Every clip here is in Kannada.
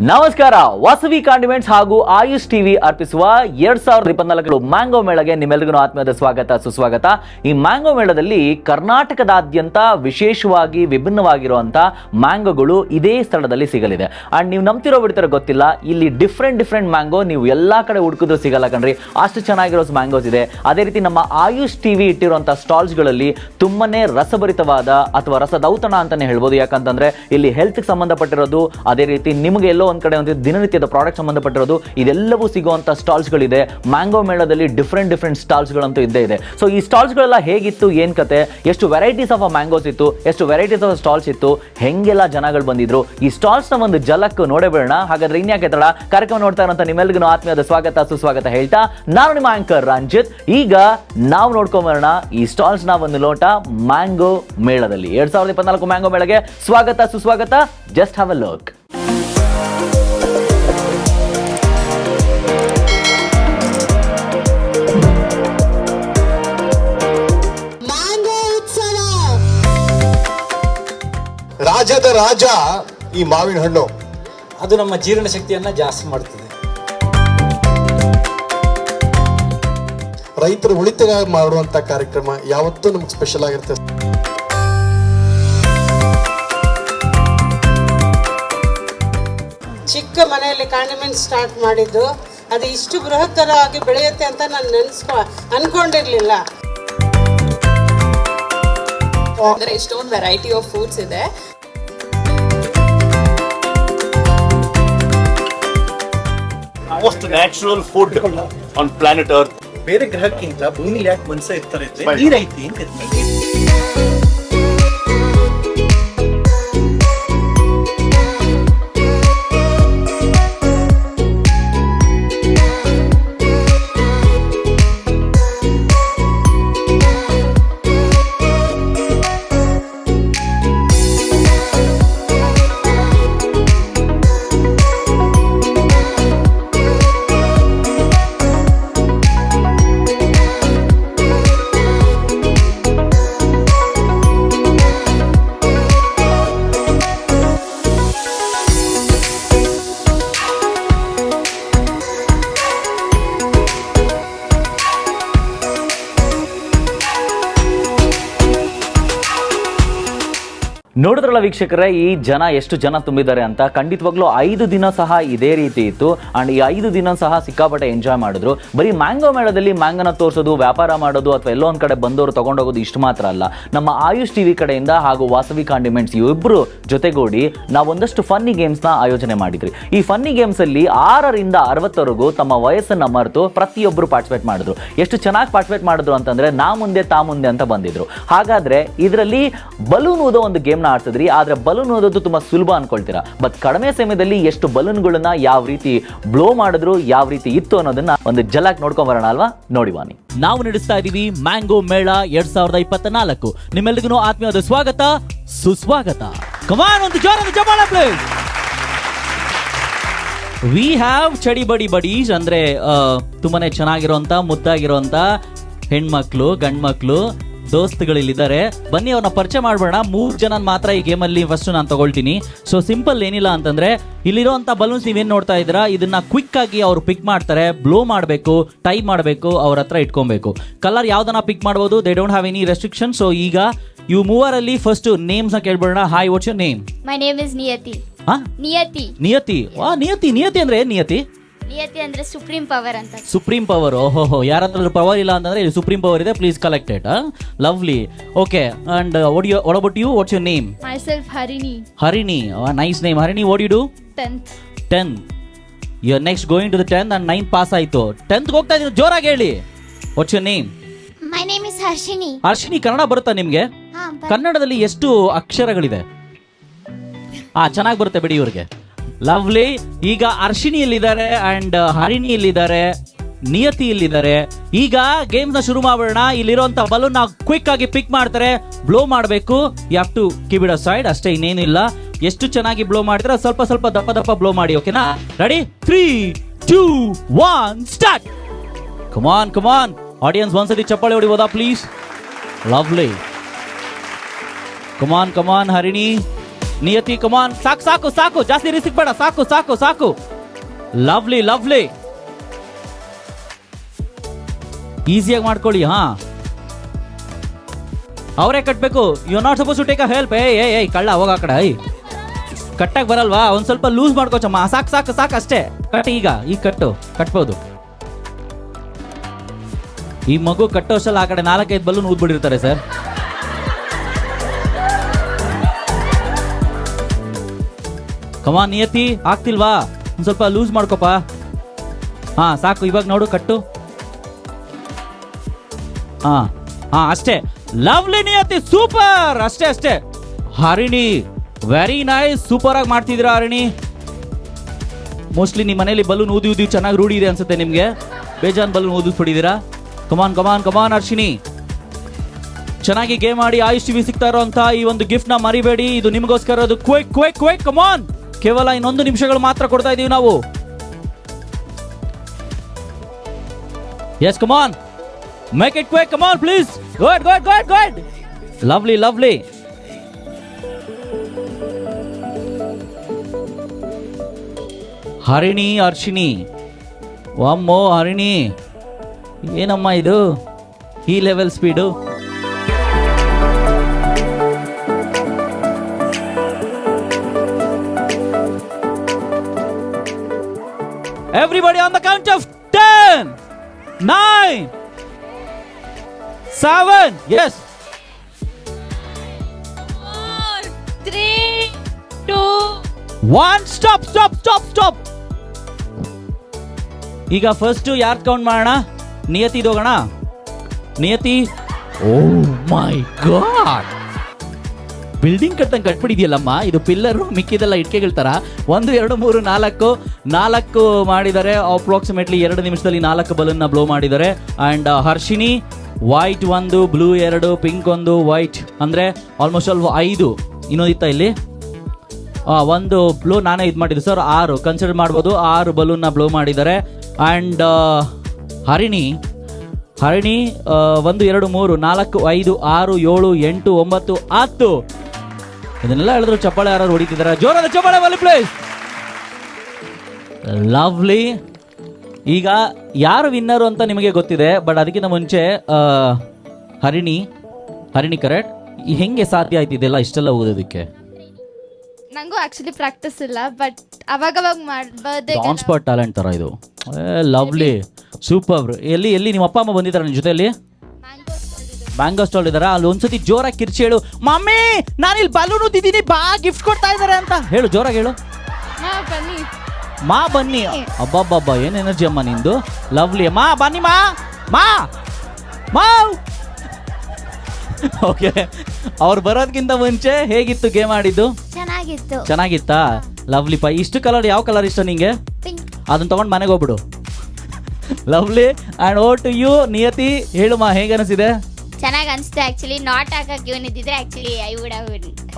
ನಮಸ್ಕಾರ, ವಾಸವಿ ಕಾಂಡಿಮೆಂಟ್ಸ್ ಹಾಗೂ ಆಯುಷ್ ಟಿವಿ ಅರ್ಪಿಸುವ ಎರಡ್ ಸಾವಿರದ ಇಪ್ಪತ್ನಾಲ್ಕರು ಮ್ಯಾಂಗೋ ಮೇಳಗೆ ನಿಮ್ಮೆಲ್ಲರಿಗೂ ಆತ್ಮೀಯದ ಸ್ವಾಗತ, ಸುಸ್ವಾಗತ. ಈ ಮ್ಯಾಂಗೋ ಮೇಳದಲ್ಲಿ ಕರ್ನಾಟಕದಾದ್ಯಂತ ವಿಶೇಷವಾಗಿ ವಿಭಿನ್ನವಾಗಿರುವಂಥ ಮ್ಯಾಂಗೋಗಳು ಇದೇ ಸ್ಥಳದಲ್ಲಿ ಸಿಗಲಿದೆ. ಅಂಡ್ ನೀವು ನಂಬ್ತಿರೋ ಬಿಡ್ತಿರೋ ಗೊತ್ತಿಲ್ಲ, ಇಲ್ಲಿ ಡಿಫ್ರೆಂಟ್ ಡಿಫ್ರೆಂಟ್ ಮ್ಯಾಂಗೋ ನೀವು ಎಲ್ಲಾ ಕಡೆ ಹುಡುಕಿದ್ರು ಸಿಗಲ್ಲ ಕಣ್ರಿ. ಅಷ್ಟು ಚೆನ್ನಾಗಿರೋ ಮ್ಯಾಂಗೋಸ್ ಇದೆ. ಅದೇ ರೀತಿ ನಮ್ಮ ಆಯುಷ್ ಟಿವಿ ಇಟ್ಟಿರುವಂತ ಸ್ಟಾಲ್ಸ್ಗಳಲ್ಲಿ ತುಂಬಾನೇ ರಸಭರಿತವಾದ ಅಥವಾ ರಸದೌತಣ ಅಂತಾನೆ ಹೇಳ್ಬೋದು. ಯಾಕಂತಂದ್ರೆ ಇಲ್ಲಿ ಹೆಲ್ತ್ ಸಂಬಂಧಪಟ್ಟಿರೋದು, ಅದೇ ರೀತಿ ನಿಮಗೆ ಎಲ್ಲೋ ಒಂದ್ ಕಡೆ ಒಂದು ದಿನನಿತ್ಯದ ಪ್ರಾಡಕ್ಟ್ ಸಂಬಂಧಪಟ್ಟಿರೋದು, ಇದೆಲ್ಲವೂ ಸಿಗುವಂತ ಸ್ಟಾಲ್ಸ್ಗಳಿದೆ ಮ್ಯಾಂಗೋ ಮೇಳದಲ್ಲಿ ಡಿಫ್ರೆಂಟ್ ಡಿಫ್ರೆಂಟ್ ಸ್ಟಾಲ್ಸ್ಗಳಂತೂ ಇದ್ದೇ ಇದೆ. ಸೊ ಈ ಸ್ಟಾಲ್ಸ್ಗಳೆಲ್ಲ ಹೇಗಿತ್ತು, ಏನ್ ಕತೆ? ಎಷ್ಟು ವೆರೈಟೀಸ್ ಆಫ್ ಮ್ಯಾಂಗೋಸ್ ಇತ್ತು, ಎಷ್ಟು ವೆರೈಟೀಸ್ ಆಫ್ ಸ್ಟಾಲ್ಸ್ ಇತ್ತು, ಹೆಂಗೆಲ್ಲ ಜನಗಳು ಬಂದಿದ್ರು? ಈ ಸ್ಟಾಲ್ಸ್ನ ಒಂದು ಜಲಕ್ ನೋಡಬೇಡೋಣ ಹಾಗಾದ್ರೆ ಇನ್ಯಾಕೆ ತಡ ಕಾರ್ಯಕ್ರಮ ನೋಡ್ತಾ ಇರೋಂಥ ನಿಮ್ಮೆಲ್ಲಿಗೂ ಆತ್ಮೀಯದ ಸ್ವಾಗತ, ಸುಸ್ವಾಗತ ಹೇಳ್ತಾ. ನಾನು ನಿಮ್ಮ ಆಂಕರ್ ರಂಜಿತ್. ಈಗ ನಾವು ನೋಡ್ಕೊಂಬರೋಣ ಈ ಸ್ಟಾಲ್ಸ್ನ ಒಂದು ಲೋಟ ಮ್ಯಾಂಗೋ ಮೇಳದಲ್ಲಿ. ಎರಡ್ ಸಾವಿರದ ಇಪ್ಪತ್ನಾಲ್ಕು ಮ್ಯಾಂಗೋ ಮೇಳಗೆ ಸ್ವಾಗತ, ಸುಸ್ವಾಗತ. ಜಸ್ಟ್ ಹ್ಯಾವ್ ಅ ಲುಕ್ ರಾಜದ ರಾಜ ಈ ಮಾವಿನ ಹಣ್ಣು. ಅದು ನಮ್ಮ ಜೀರ್ಣ ಶಕ್ತಿಯನ್ನ ಜಾಸ್ತಿ ಮಾಡುತ್ತದೆ ರೈತರ ಉಳಿತಾಯ ಮಾಡುವಂತ ಕಾರ್ಯಕ್ರಮ ಯಾವತ್ತೂ ನಮ್ಗೆ ಸ್ಪೆಷಲ್ ಆಗಿರುತ್ತೆ. ಚಿಕ್ಕ ಮನೆಯಲ್ಲಿ ಕಾಂಡಿಮೆಂಟ್ ಸ್ಟಾರ್ಟ್ ಮಾಡಿದ್ದು ಅದು ಇಷ್ಟು ಬೃಹತ್ತರವಾಗಿ ಬೆಳೆಯುತ್ತೆ ಅಂತ ನಾನು ನೆನೆಸ್ಕೊ ಅನ್ಕೊಂಡಿರ್ಲಿಲ್ಲ. ಅಂದ್ರೆ ಇಷ್ಟೊಂದು ವೆರೈಟಿ ಆಫ್ ಫುಡ್ಸ್ ಇದೆ. Most natural food on planet earth ಬೇರೆ ಗ್ರಹಕ್ಕಿಂತ ಭೂಮಿಲಿ ಯಾಕೆ ಮನುಷ್ಯ ಇರ್ತಾರೆ ಅಂದ್ರೆ ನೀರೈತಿ ಅಂತ ನೋಡಿದ್ರಲ್ಲ ವೀಕ್ಷಕರೇ, ಈ ಜನ ಎಷ್ಟು ಜನ ತುಂಬಿದ್ದಾರೆ ಅಂತ. ಖಂಡಿತವಾಗ್ಲೂ ಐದು ದಿನ ಸಹ ಇದೇ ರೀತಿ ಇತ್ತು. ಅಂಡ್ ಈ ಐದು ದಿನ ಸಹ ಸಿಕ್ಕಾಪಟ್ಟೆ ಎಂಜಾಯ್ ಮಾಡಿದ್ರು. ಬರೀ ಮ್ಯಾಂಗೋ ಮೇಳದಲ್ಲಿ ಮ್ಯಾಂಗೋನ ತೋರಿಸೋದು, ವ್ಯಾಪಾರ ಮಾಡೋದು ಅಥವಾ ಎಲ್ಲೋ ಒಂದ್ ಕಡೆ ಬಂದವರು ತಗೊಂಡೋಗೋದು ಇಷ್ಟು ಮಾತ್ರ ಅಲ್ಲ. ನಮ್ಮ ಆಯುಷ್ ಟಿವಿ ಕಡೆಯಿಂದ ಹಾಗೂ ವಾಸವಿ ಕಾಂಡಿಮೆಂಟ್ಸ್ ಇಬ್ಬರು ಜೊತೆಗೂಡಿ ನಾವು ಒಂದಷ್ಟು ಫನ್ನಿ ಗೇಮ್ಸ್ನ ಆಯೋಜನೆ ಮಾಡಿದ್ರಿ. ಈ ಫನ್ನಿ ಗೇಮ್ಸ್ ಅಲ್ಲಿ ಆರರಿಂದ ಅರವತ್ತವರೆಗೂ ತಮ್ಮ ವಯಸ್ಸನ್ನ ಮರೆತು ಪ್ರತಿಯೊಬ್ಬರು ಪಾರ್ಟಿಸಿಪೇಟ್ ಮಾಡಿದ್ರು. ಎಷ್ಟು ಚೆನ್ನಾಗಿ ಪಾರ್ಟಿಸಿಪೇಟ್ ಮಾಡಿದ್ರು ಅಂತಂದ್ರೆ ನಾ ಮುಂದೆ ತಾ ಮುಂದೆ ಅಂತ ಬಂದಿದ್ರು. ಹಾಗಾದ್ರೆ ಇದರಲ್ಲಿ ಬಲೂನ್ ಓದೋ ಒಂದು ಗೇಮ್ನ ಆಡ್ತಿದ್ರಿ ಆದ್ರೆ ಬಲೂನ್ ಓದೋದು ತುಂಬಾ ಸುಲಭ ಅನ್ಕೊಳ್ತೀರಾ? ಬಟ್ ಕಡಿಮೆ ಸಮಯದಲ್ಲಿ ಎಷ್ಟು ಬಲೂನ್ಗಳನ್ನ ಯಾವ ರೀತಿ ಬ್ಲೋ ಮಾಡಿದ್ರು, ಯಾವ ರೀತಿ ಇತ್ತು ಅನ್ನೋದನ್ನ ಒಂದು ಜಲಕ್ ನೋಡ್ಕೊಂಡ್ ಬರೋಣ ಅಲ್ವಾ? ನೋಡಿ ವಾನಿ ನಾವು ನಡೆಸ್ತಾ ಇದೀವಿ ಮ್ಯಾಂಗೋ ಮೇಳ ಎರಡ್ ಸಾವಿರದ ಇಪ್ಪತ್ತ ನಾಲ್ಕು ನಿಮ್ಮೆಲ್ಲರಿಗೂ ಆತ್ಮೀಯವಾದ ಸ್ವಾಗತ, ಸುಸ್ವಾಗತ. ಕಮಾನ್ ಒಂದು ಜೋರಾದ ಜಮಾಳ place. We have chaddi buddy buddies ಅಂದ್ರೆ ತುಂಬಾನೇ ಚೆನ್ನಾಗಿರುವಂತ ಮುದ್ದಾಗಿರುವಂತ ಹೆಣ್ಮಕ್ಳು, ಗಂಡ್ಮಕ್ಳು ದೋಸ್ತುಗಳು ಇಲ್ಲಿದ್ದಾರೆ ಬನ್ನಿ ಅವ್ರನ್ನ ಪರಿಚಯ ಮಾಡ್ಬೇಡ ಮೂರ್ ಜನ ಮಾತ್ರ ಈ ಗೇಮಲ್ಲಿ ಫಸ್ಟ್ ನಾನು ತಗೊಳ್ತೀನಿ. ಸೊ ಸಿಂಪಲ್ ಏನಿಲ್ಲ ಅಂತಂದ್ರೆ ಇಲ್ಲಿರುವಂತ ಬಲೂನ್ಸ್ ನೀವೇನ್ ನೋಡ್ತಾ ಇದ್ದೀರಾ? ಇದನ್ನ ಕ್ವಿಕ್ ಆಗಿ ಅವ್ರು ಪಿಕ್ ಮಾಡ್ತಾರೆ. ಬ್ಲೋ ಮಾಡಬೇಕು ಟೈಪ್ ಮಾಡಬೇಕು ಅವ್ರ ಹತ್ರ ಇಟ್ಕೊಬೇಕು. ಕಲರ್ ಯಾವ್ದನ್ನ ಪಿಕ್ ಮಾಡ್ಬೋದು? They don't have any restriction so ಈಗ ಇವು ಮೂವರಲ್ಲಿ ಫಸ್ಟ್ ನೇಮ್ಸ್ನ ಕೇಳ್ಬೇಡ hi what's your name my name is Niyati Niyati Niyati Niyati Niyati ಅಂದ್ರೆ ಏನ್ ನಿಯತಿ ನಿಯತಿ ಅಂದ್ರೆ ಸುಪ್ರೀಂ ಪವರ್ ಅಂತ. ಸುಪ್ರೀಂ ಪವರ್ ಓಹೋ ಯಾರಾದ್ರೂ ಪವರ್ ಇಲ್ಲ ಅಂತಂದ್ರೆ ಇಲ್ಲಿ ಸುಪ್ರೀಂ ಪವರ್ ಇದೆ please collected lovely okay and what you what about you what's your name myself Harini Harini nice name Harini what you do tenth ten you next going to the ten and nine pass ಆಯ್ತು. ಟೆಂತ್ ಹೋಗ್ತಾ ಇದ್ದೀನಿ ಜೋರಾಗಿ ಹೇಳಿ. What's your name my name is Harshini Harshini Kannada ಬರುತ್ತಾ ನಿಮಗೆ? ಹಾ ಕನ್ನಡದಲ್ಲಿ ಎಷ್ಟು ಅಕ್ಷರಗಳಿದೆ? ಆ ಚೆನ್ನಾಗಿ ಬರುತ್ತೆ ಬಿಡಿ ಇವ್ರಿಗೆ. ಲವ್ಲಿ, ಈಗ ಅರ್ಶಿನಿ ಇಲ್ಲಿದ್ದಾರೆ ಅಂಡ್ ನಿಯತಿ ಇಲ್ಲಿದ್ದಾರೆ ಈಗ ಗೇಮ್ನ ಶುರು ಮಾಡೋಣ ಇಲ್ಲಿರುವಂತ ಬಲೂನ್ ಕ್ವಿಕ್ ಆಗಿ ಪಿಕ್ ಮಾಡ್ತಾರೆ. ಬ್ಲೋ ಮಾಡಬೇಕು. ಯು ಹ್ಯಾವ್ ಟು ಕಿಬಿಡ ಸೈಡ್ ಅಷ್ಟೇ ಇನ್ನೇನಿಲ್ಲ ಎಷ್ಟು ಚೆನ್ನಾಗಿ ಬ್ಲೋ ಮಾಡಿದ್ರೆ ಸ್ವಲ್ಪ ಸ್ವಲ್ಪ ದಪ್ಪ ದಪ್ಪ ಬ್ಲೋ ಮಾಡಿ ಓಕೆನಾ ready three two one start come on come on audience ಒಂದ್ಸತಿ ಚಪ್ಪಾಳೆ ಹೊಡಿಬೋದಾ please lovely come on come on Harini. Niyati come on ಸಾಕು ಸಾಕು ಸಾಕು. ಜಾಸ್ತಿ ರಿಸಿಕ್ ಬೇಡ. ಸಾಕು ಸಾಕು ಸಾಕು. ಲವ್ಲಿ ಲವ್ಲಿ ಈಸಿಯಾಗಿ ಮಾಡ್ಕೊಳ್ಳಿ, ಹಾ. ಅವರೇ ಕಟ್ಬೇಕು. You not suppose to take a help ಏ ಏ ಏಯ್, ಕಳ್ಳ, ಹೋಗ ಆ ಕಡೆ, ಐ. ಕಟ್ಟಕ್ ಬರಲ್ವಾ? ಒಂದ್ ಸ್ವಲ್ಪ ಲೂಸ್ ಮಾಡ್ಕೋಚಮ್ಮ ಸಾಕು ಸಾಕು ಸಾಕು ಅಷ್ಟೇ. ಕಟ್ ಈಗ ಈಗ ಕಟ್ಟು. ಕಟ್ಬೋದು. ಈ ಮಗು ಕಟ್ಟೋ ಅಷ್ಟಲ್ಲ ಆ ಕಡೆ ನಾಲ್ಕೈದು ಬಲ್ಲೂನ್ ಊದ್ಬಿಟ್ಟಿರ್ತಾರೆ ಸರ್ ಕಮಾ ನಿಯತಿ ಆಗ್ತಿಲ್ವಾ? ಒಂದ್ ಸ್ವಲ್ಪ ಲೂಸ್ ಮಾಡ್ಕೊಪ್ಪ. ಹಾ, ಸಾಕು. ಇವಾಗ ನೋಡು, ಕಟ್ಟು. ಹಾ ಹಾ, ಅಷ್ಟೇ. ಲವ್ಲಿ ನಿಯತಿ ಸೂಪರ್ ಅಷ್ಟೇ ಅಷ್ಟೇ. ಹರಿಣಿ ವೆರಿ ನೈಸ್ ಸೂಪರ್ ಆಗಿ ಮಾಡ್ತಿದ್ದೀರಾ, ಹರಿಣಿ? ಮೋಸ್ಟ್ಲಿ ನಿಮ್ಮ ಮನೇಲಿ ಬಲೂನ್ ಊದಿ ಊದಿ ಚೆನ್ನಾಗಿ ರೂಢಿ ಇದೆ ಅನ್ಸುತ್ತೆ ನಿಮ್ಗೆ. ಬೇಜಾನ್ balloon ಊದಿಸ್ಬಿಟ್ಟಿದ್ದೀರಾ? Come on come on come on Harshini ಚೆನ್ನಾಗಿ ಗೇಮ್ ಆಡಿ ಆಯುಷ್ ಟಿವಿ ಸಿಗ್ತಾ ಇರೋಂಥ ಈ ಒಂದು ಗಿಫ್ಟ್ನ ಮರಿಬೇಡಿ. ಇದು ನಿಮಗೋಸ್ಕರ. ಅದು ಕ್ವಿಕ್ ಕ್ವಿಕ್ ಕ್ವಿಕ್ ಕಮಾನ್ ಕೇವಲ ಇನ್ನೊಂದು ನಿಮಿಷಗಳು ಮಾತ್ರ ಕೊಡ್ತಾ ಇದೀವಿ ನಾವು. Yes come on make it quick come on please good good good good lovely lovely Harini Harshini ವಾಮ್ಮೋ, Harini. ಏನಮ್ಮ ಇದು? ಈ level speed 9, 7, yes, Three, two, 1, stop, stop, stop, stop. ಈಗ ಫಸ್ಟ್ ಯಾರು ಕೌಂಟ್ ಮಾಡೋಣ ನಿಯತಿ ಹೋಗೋಣ ನಿಯತಿ ಓ ಮೈ ಗಾಡ್ ಬಿಲ್ಡಿಂಗ್ ಕಟ್ಟಂಗೆ ಕಟ್ಬಿಟ್ಟಿದ್ಯಲ್ಲಮ್ಮ ಇದು ಪಿಲ್ಲರ್, ಮಿಕ್ಕಿದೆಲ್ಲ ಇಟ್ಕೆಗಳ ಥರ ಒಂದು, ಎರಡು, ಮೂರು, ನಾಲ್ಕು ನಾಲ್ಕು ಮಾಡಿದ್ದಾರೆ ಅಪ್ರಾಕ್ಸಿಮೇಟ್ಲಿ ಎರಡು ನಿಮಿಷದಲ್ಲಿ ನಾಲ್ಕು ಬಲೂನ್ನ ಬ್ಲೋ ಮಾಡಿದ್ದಾರೆ ಅಂಡ್ ಹರ್ಷಿಣಿ ವೈಟ್ ಒಂದು ಬ್ಲೂ ಎರಡು ಪಿಂಕ್ ಒಂದು ವೈಟ್ ಅಂದ್ರೆ ಆಲ್ಮೋಸ್ಟ್ ಆಲ್ ಐದು. ಇನ್ನೊಂದಿತ್ತ ಇಲ್ಲಿ? ಒಂದು ಬ್ಲೂ ನಾನೇ ಇದು ಮಾಡಿದ್ದು ಸರ್, ಆರು. ಕನ್ಸಿಡರ್ ಮಾಡ್ಬೋದು, ಆರು ಬಲೂನ್ನ ಬ್ಲೋ ಮಾಡಿದ್ದಾರೆ ಆ್ಯಂಡ್ ಹರಿಣಿ ಹರಿಣಿ ಒಂದು, ಎರಡು, ಮೂರು, ನಾಲ್ಕು, ಐದು, ಆರು, ಏಳು, ಎಂಟು, ಒಂಬತ್ತು, ಹತ್ತು. ಇದನ್ನೆಲ್ಲ ಹೇಳಿದ್ರು ಚಪ್ಪಾಳೆ ಯಾರು ಹೊಡಿತಿದ್ದಾರೆ? ಜೋರಾದ ಚಪ್ಪಾಳೆ ಬಲಿ ಪ್ಲೇಸ್ ಲವ್ಲಿ ಈಗ ಯಾರು ವಿನ್ನರು ಅಂತ ನಿಮಗೆ ಗೊತ್ತಿದೆ ಬಟ್ ಅದಕ್ಕಿಂತ ಮುಂಚೆ ಹರಿಣಿ ಹರಿಣಿ ಕರೆಕ್ಟ್. ಹೆಂಗೆ ಸಾಧ್ಯ ಆಯ್ತು ಇದೆಲ್ಲ ಇಷ್ಟೆಲ್ಲ ಓದೋದಕ್ಕೆ? ನಂಗೂ ಆಕ್ಚುಲಿ ಪ್ರಾಕ್ಟೀಸ್ ಇಲ್ಲ ಬಟ್ ಅವಾಗ ಅವಾಗ ಮಾಡ್ಬೋದೇ ಆನ್ ಸ್ಪಾಟ್ ಟ್ಯಾಲೆಂಟ್ ತರ ಇದು. ಲವ್ಲಿ ಸೂಪರ್ ಎಲ್ಲಿ? ಎಲ್ಲಿ ನಿಮ್ಮ ಅಪ್ಪ ಅಮ್ಮ ಬಂದಿದ್ದಾರೆ ನಿಮ್ಮ ಜೊತೆಯಲ್ಲಿ? ಮ್ಯಾಂಗೋ ಸ್ಟಾಲ್ ಇದಾರ ಅಲ್ಲಿ ಒಂದ್ಸತಿ ಜೋರಾಗಿ ಕಿರ್ಚಿ ಹೇಳು ಮಮ್ಮಿ ನಾನು ಇಲ್ಲಿ ಬಲೂನ್ ಉದ್ದಿದ್ದೀನಿ ಬಾ ಗಿಫ್ಟ್ ಕೊಡ್ತಾ ಇದ್ದಾರೆ ಅಂತ. ಹೇಳು ಜೋರಾಗಿ ಹೇಳು. ಮಾ ಬನ್ನಿ. ಅಬ್ಬಬ್ಬಬ್ಬ ಏನ್ ಎನರ್ಜಿ ಅಮ್ಮ ನಿಂದು? ಲವ್ಲಿ ಮಾ ಬನ್ನಿ ಮಾ ಮಾ ಮಾ. ಓಕೆ ಅವ್ರು ಬರೋದ್ಕಿಂತ ಮುಂಚೆ ಹೇಗಿತ್ತು ಗೇಮ್ ಆಡಿದ್ದು? ಚೆನ್ನಾಗಿತ್ತು. ಚೆನ್ನಾಗಿತ್ತಾ? ಲವ್ಲಿ ಪಾ. ಇಷ್ಟು ಕಲರ್ ಯಾವ ಕಲರ್ ಇಷ್ಟ ನಿಂಗೆ? ಪಿಂಕ್ ಅದನ್ನ ತಗೊಂಡು ಮನೆಗೆ ಹೋಗ್ಬಿಡು. Lovely and over to you Niyati? ಹೇಳುಮಾ ಹೇಗೆ ಅನಿಸಿದೆ? ಚೆನ್ನಾಗಿ ಅನಿಸ್ತು ಆ್ಯಕ್ಚುಲಿ ನಾಟ್ ಹಾಕಕ್ಕೆ ಇವನಿದ್ದಿದ್ರೆ actually I would have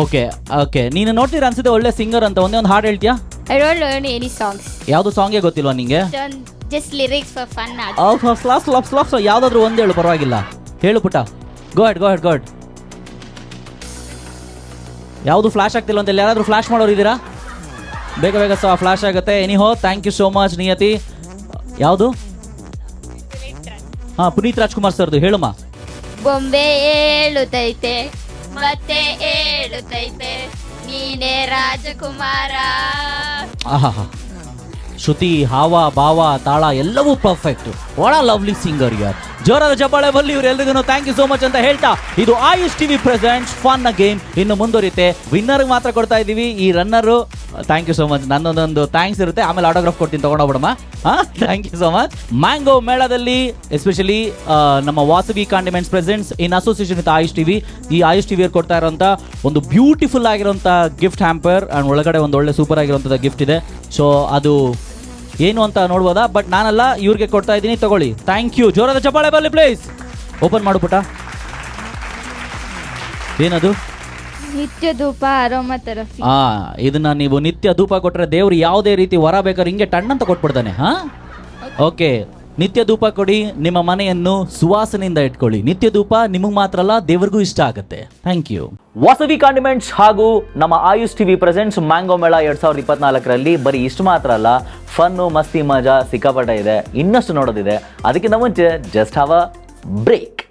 okay okay ನೀನು ನೋಡ್ತೀರಾ ಅನ್ಸುತ್ತೆ ಒಳ್ಳೆ ಸಿಂಗರ್ ಅಂತ? ಒಂದೇ ಒಂದು ಹಾಡು ಹೇಳ್ತೀಯಾ? I don't learn any songs ಯಾವುದು ಸಾಂಗೇ ಗೊತ್ತಿಲ್ವಾ ನಿಂಗೆ? Just lyrics for fun slap slap slap ಯಾವುದಾದ್ರೂ ಒಂದು ಹೇಳು ಪರವಾಗಿಲ್ಲ. ಹೇಳು ಪುಟ್ಟ. ಗೋಡ್ ಗೋಡ್ ಗೋಡ್ ಯಾವುದು ಫ್ಲಾಶ್ ಆಗ್ತಿಲ್ಲ ಅಂತ ಯಾರಾದರೂ ಫ್ಲಾಶ್ ಮಾಡೋರು ಇದ್ದೀರಾ? ಬೇಗ ಬೇಗ ಸಹ ಫ್ಲಾಶ್ ಆಗುತ್ತೆ. Anyhow thank you so much Niyati. ಯಾವುದು? ಹಾಂ ಪುನೀತ್ ರಾಜ್ಕುಮಾರ್ ಸರ್ದು. ಹೇಳುಮಾ ಬೊಂಬೆ ಏಳುತ್ತೈತೆ ಮತ್ತೆ ಏಳುತ್ತೈತೆ ನೀನೇ ರಾಜಕುಮಾರ. ಶ್ರುತಿ, ಹಾವ, ಭಾವ, ತಾಳ ಎಲ್ಲವೂ ಪರ್ಫೆಕ್ಟ್ ಒಳ ಲವ್ಲಿ ಸಿಂಗರ್ ಯಾರ್? ಜೋರಾದ ಚಪ್ಪಾಳೆ ಬಲ್ಲಿ ಇವರೆಲ್ಲರಿಗೂ ಥ್ಯಾಂಕ್ ಯು ಸೋ ಮಚ್ ಅಂತ ಹೇಳ್ತಾ, ಇದು Ayush TV present fun game ಇನ್ನು ಮುಂದುವರಿತೆ ವಿನ್ನರ್ ಮಾತ್ರ ಕೊಡ್ತಾ ಇದ್ದೀವಿ ಈ runner thank you so much ನನ್ನೊಂದೊಂದು thanks ಇರುತ್ತೆ. ಆಮೇಲೆ ಆಟೋಗ್ರಾಫ್ ಕೊಡ್ತೀನಿ ತಗೊಂಡೋಗ್ಬಿಡಮ್ಮ thank you so much mango ಮೇಳದಲ್ಲಿ ಎಸ್ಪೆಷಲಿ ನಮ್ಮ Vasavi condiments presents in association with Ayush TV ಈ ಆಯುಷ್ ಟಿವಿ ಕೊಡ್ತಾ ಇರೋಂಥ ಒಂದು ಬ್ಯೂಟಿಫುಲ್ ಆಗಿರೋಂಥ ಗಿಫ್ಟ್ ಹ್ಯಾಂಪರ್ ಅಂಡ್ ಒಳಗಡೆ ಒಂದು ಒಳ್ಳೆ ಸೂಪರ್ ಆಗಿರೋಂಥದ್ದು ಗಿಫ್ಟ್ ಇದೆ. ಸೊ ಅದು ಏನು ಅಂತ ನೋಡ್ಬೋದಾ? ಬಟ್ ನಾನಲ್ಲ, ಇವ್ರಿಗೆ ಕೊಡ್ತಾ ಇದ್ದೀನಿ. ತಗೊಳ್ಳಿ. ಥ್ಯಾಂಕ್ ಯು ಜೋರಾದ ಚಪ್ಪಾಳೆ ಬರಲಿ ಪ್ಲೀಸ್ ಓಪನ್ ಮಾಡು ಪುಟ ಏನದು? ನಿತ್ಯ ಧೂಪ ಅರೋಮ ಥೆರಪಿ. ಆ ಇದನ್ನ ನೀವು ನಿತ್ಯ ಧೂಪ ಕೊಟ್ರೆ ದೇವ್ರು ಯಾವುದೇ ರೀತಿ ವರ ಬೇಕಾದ್ರೆ ಹಿಂಗೆ ಟಣ್ಣಂತ ಕೊಟ್ಬಿಡ್ತಾನೆ ಹಾ? ಓಕೆ ನಿತ್ಯ ಧೂಪ ಕೊಡಿ ನಿಮ್ಮ ಮನೆಯನ್ನು ಸುವಾಸನೆಯಿಂದ ಇಟ್ಕೊಳ್ಳಿ. ನಿತ್ಯ ಧೂಪ ನಿಮಗೆ ಮಾತ್ರ ಅಲ್ಲ ದೇವರಿಗೂ ಇಷ್ಟ ಆಗುತ್ತೆ. ಥ್ಯಾಂಕ್ ಯು ವಾಸವಿ ಕಾಂಡಿಮೆಂಟ್ಸ್ ಹಾಗೂ ನಮ್ಮ ಆಯುಷ್ ಟಿವಿ ಪ್ರೆಸೆಂಟ್ಸ್ ಮ್ಯಾಂಗೋ ಮೇಳ ಎರಡ್ ಸಾವಿರದ ಇಪ್ಪತ್ನಾಲ್ಕರಲ್ಲಿ ಬರೀ ಇಷ್ಟು ಮಾತ್ರ ಅಲ್ಲ ಫನ್ನು ಮಸ್ತಿ ಮಜಾ ಸಿಕ್ಕಾಪಟ್ಟೆ ಇದೆ. ಇನ್ನಷ್ಟು ನೋಡೋದಿದೆ. ಅದಕ್ಕಿಂತ ಮುಂಚೆ ಜಸ್ಟ್ ಹಾವ್ ಅ ಬ್ರೇಕ್